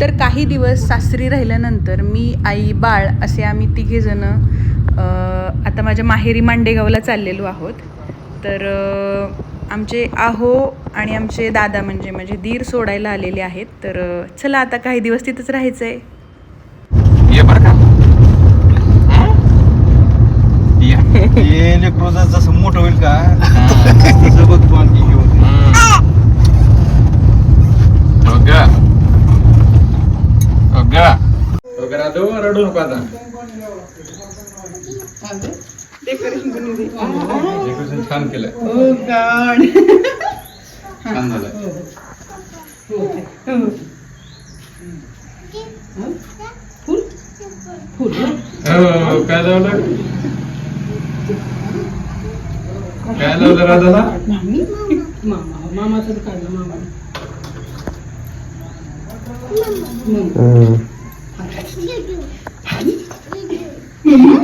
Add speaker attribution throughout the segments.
Speaker 1: तर काही दिवस सासरी राहिल्यानंतर मी आई बाळ असे आम्ही तिघेजणं अ, आता माझ्या माहेरी मांडेगावला चाललेलो आहोत. तर आमचे आहो आणि आमचे दादा म्हणजे माझे दीर सोडायला आलेले आहेत. तर चला आता काही दिवस तिथंच राहायचं आहे
Speaker 2: ये बर का? या.
Speaker 3: लेकरू जर जसं मोठं होईल का तसं बघ तू आणखी घेऊन
Speaker 2: हो का? हो का? हो राधू? रडू नको आता. डेकोरेशन छान केलंय. छान झालंय हो, काय लावलं काय लावलं राधाला? हम्म.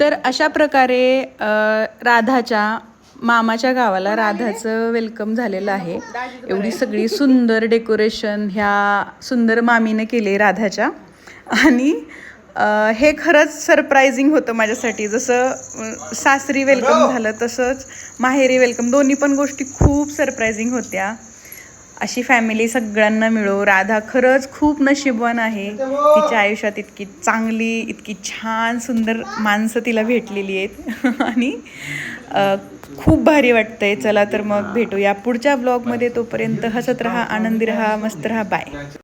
Speaker 1: तर अशा प्रकारे राधाच्या मामाच्या गावाला राधाचं वेलकम झालेलं आहे. एवढी सगळी सुंदर डेकोरेशन ह्या सुंदर मामीने केले राधाच्या. आणि हे खरंच सरप्रायझिंग होतं माझ्यासाठी. जसं सासरी वेलकम झालं तसंच माहेरी वेलकम. दोन्ही पण गोष्टी खूप सरप्रायझिंग होत्या. अशी फॅमिली सगळ्यांना मिळो राधा खरंच खूप नशीबवान आहे. तिच्या आयुष्यात इतकी चांगली इतकी छान सुंदर माणसं तिला भेटलेली आहेत. आणि खूप भारी वाटतंय. चला तर मग भेटूया पुढच्या ब्लॉगमध्ये तोपर्यंत हसत राहा आनंदी राहा मस्त राहा. बाय